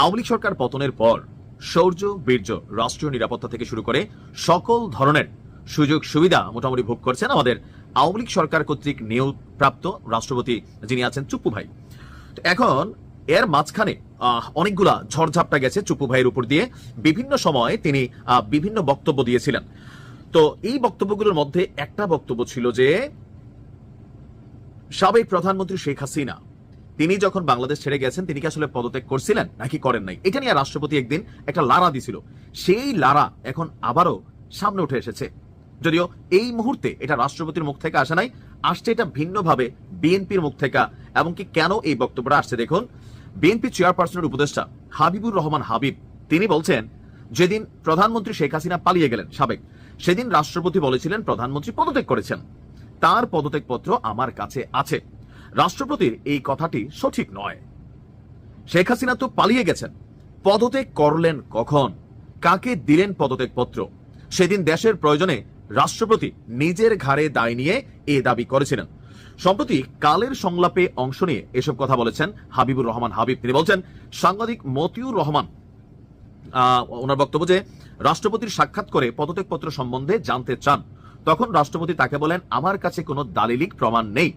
আওয়ামী লীগ সরকার পতনের পর শৌর্য, বীর্য, রাষ্ট্রীয় নিরাপত্তা থেকে শুরু করে সকল ধরনের সুযোগ সুবিধা মোটামুটি ভোগ করছেন আমাদের আওয়ামী লীগ সরকার কর্তৃক নিয়োগ প্রাপ্ত রাষ্ট্রপতি যিনি আছেন চুপ্পু ভাই। এখন এর মাঝখানে অনেকগুলা ঝড়ঝাপটা গেছে চুপ্পু ভাইয়ের উপর দিয়ে। বিভিন্ন সময়ে তিনি বিভিন্ন বক্তব্য দিয়েছিলেন। তো এই বক্তব্যগুলোর মধ্যে একটা বক্তব্য ছিল যে, সাবেক প্রধানমন্ত্রী শেখ হাসিনা তিনি যখন বাংলাদেশ ছেড়ে গেছেন, তিনি কি আসলে পদত্যাগ করছিলেন? নাকি করেন নাই? এটা নিয়ে রাষ্ট্রপতি একদিন একটা লারা দিছিল। সেই লারা এখন আবারও সামনে উঠে এসেছে। যদিও এই মুহূর্তে এটা রাষ্ট্রপতির মুখ থেকে আসে নাই, আসছে এটা ভিন্নভাবে বিএনপির মুখ থেকে। এবং কি কেন এই বক্তব্যটা আসছে দেখুন? বিএনপি চেয়ারপারসনের উপদেষ্টা হাবিবুর রহমান হাবিব, তিনি বলছেন, যেদিন প্রধানমন্ত্রী শেখ হাসিনা পালিয়ে গেলেন সাবেক, সেদিন রাষ্ট্রপতি বলেছিলেন প্রধানমন্ত্রী পদত্যাগ করেছেন। তার পদত্যাগপত্র আমার কাছে আছে। রাষ্ট্রপতির এই কথাটি সঠিক নয়। শেখ হাসিনা তো পালিয়ে গেছেন। পদত্যাগ করলেন কখন? কাকে দিলেন পদত্যাগপত্র সেদিন দেশের প্রয়োজনে রাষ্ট্রপতি নিজের ঘাড়ে দায় নিয়ে এ দাবি করেছিলেন। সম্প্রতি কালের সংলাপে অংশ নিয়ে এসব কথা বলেছেন হাবিবুর রহমান হাবিব। তিনি বলছেন, সাংবাদিক মতিউর রহমান ওনার বক্তব্য যে, রাষ্ট্রপতির সাক্ষাৎ করে পদত্যাগপত্র সম্বন্ধে জানতে চান। তখন রাষ্ট্রপতি তাকে বলেন, আমার কাছে কোনো দালিলিক প্রমাণ নেই।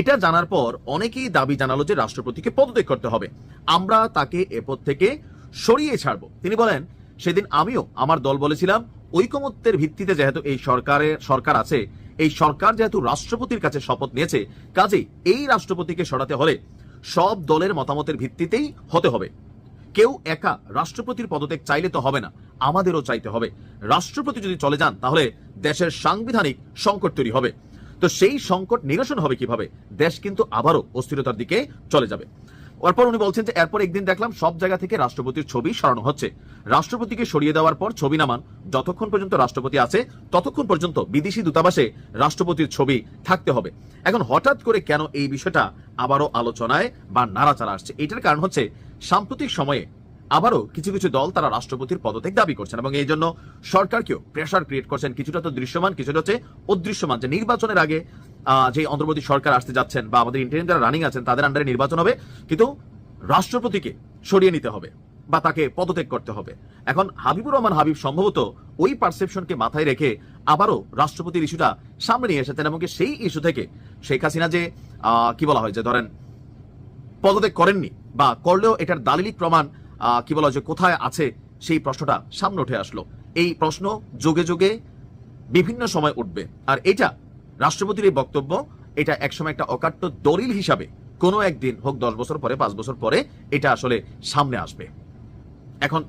এটা জানার পর অনেকেই দাবি জানালো যে রাষ্ট্রপতিকে পদত্যাগ করতে হবে। আমরা তাকে এ পদ থেকে সরিয়ে ছাড়বো। তিনি বলেন, সেদিন আমিও আমার দল বলেছিলাম, ঐকমত্যের ভিত্তিতে যেহেতু এই সরকারের সরকার আছে, এই সরকার যেহেতু রাষ্ট্রপতির কাছে শপথ নিয়েছে, কাজেই এই রাষ্ট্রপতিকে সরাতে হলে সব দলের মতামতের ভিত্তিতেই হতে হবে। কেউ একা রাষ্ট্রপতির পদত্যাগ চাইলে তো হবে না, আমাদেরও চাইতে হবে। রাষ্ট্রপতি যদি চলে যান, তাহলে দেশের সাংবিধানিক সংকট তৈরি হবে। তো সেই সংকট নিরসন হবে কীভাবে? দেশ কিন্তু আবারও অস্থিরতার দিকে চলে যাবে। এরপর উনি বলছেন যে, এরপর একদিন দেখলাম সব জায়গা থেকে রাষ্ট্রপতির ছবি সরানো হচ্ছে। রাষ্ট্রপতিকে সরিয়ে দেওয়ার পর ছবি নামান। যতক্ষণ পর্যন্ত রাষ্ট্রপতি আছে, ততক্ষণ পর্যন্ত বিদেশি দূতাবাসে রাষ্ট্রপতির ছবি থাকতে হবে। এখন হঠাৎ করে কেন এই বিষয়টা আবারও আলোচনায় বা নাড়াচাড়া আসছে? এটার কারণ হচ্ছে সাম্প্রতিক সময়ে আবারও কিছু কিছু দল তারা রাষ্ট্রপতির পদত্যাগ দাবি করছেন এবং এই জন্য সরকারকেও প্রেশার ক্রিয়েট করছেন। কিছুটা তো দৃশ্যমান, কিছুটা হচ্ছে অদৃশ্যমান। যে নির্বাচনের আগে যে অন্তর্বর্তী সরকার আসতে যাচ্ছেন বা আমাদের ইন্টারিম যারা রানিং আছেন, তাদের আন্ডারে নির্বাচন হবে, কিন্তু রাষ্ট্রপতিকে সরিয়ে নিতে হবে বা তাকে পদত্যাগ করতে হবে। এখন হাবিবুর রহমান হাবিব সম্ভবত ওই পারসেপশনকে মাথায় রেখে আবারও রাষ্ট্রপতির ইস্যুটা সামনে নিয়ে এসেছেন এবং সেই ইস্যু থেকে শেখ হাসিনা যে কি বলা হয় যে ধরেন, পদত্যাগ করেননি বা করলেও এটার দালিলিক প্রমাণ কি বলা যে কোথায় আছে সেই প্রশ্নটা সামনে উঠে আসলো। এই প্রশ্ন যোগে যোগে বিভিন্ন সময় উঠবে। আর এটা রাষ্ট্রপতির এই বক্তব্য, এটা একসময় একটা অকাট্য দলিল হিসাবে কোনো একদিন হোক দশ বছর পরে, পাঁচ বছর পরে, এটা আসলে সামনে আসবে। এখন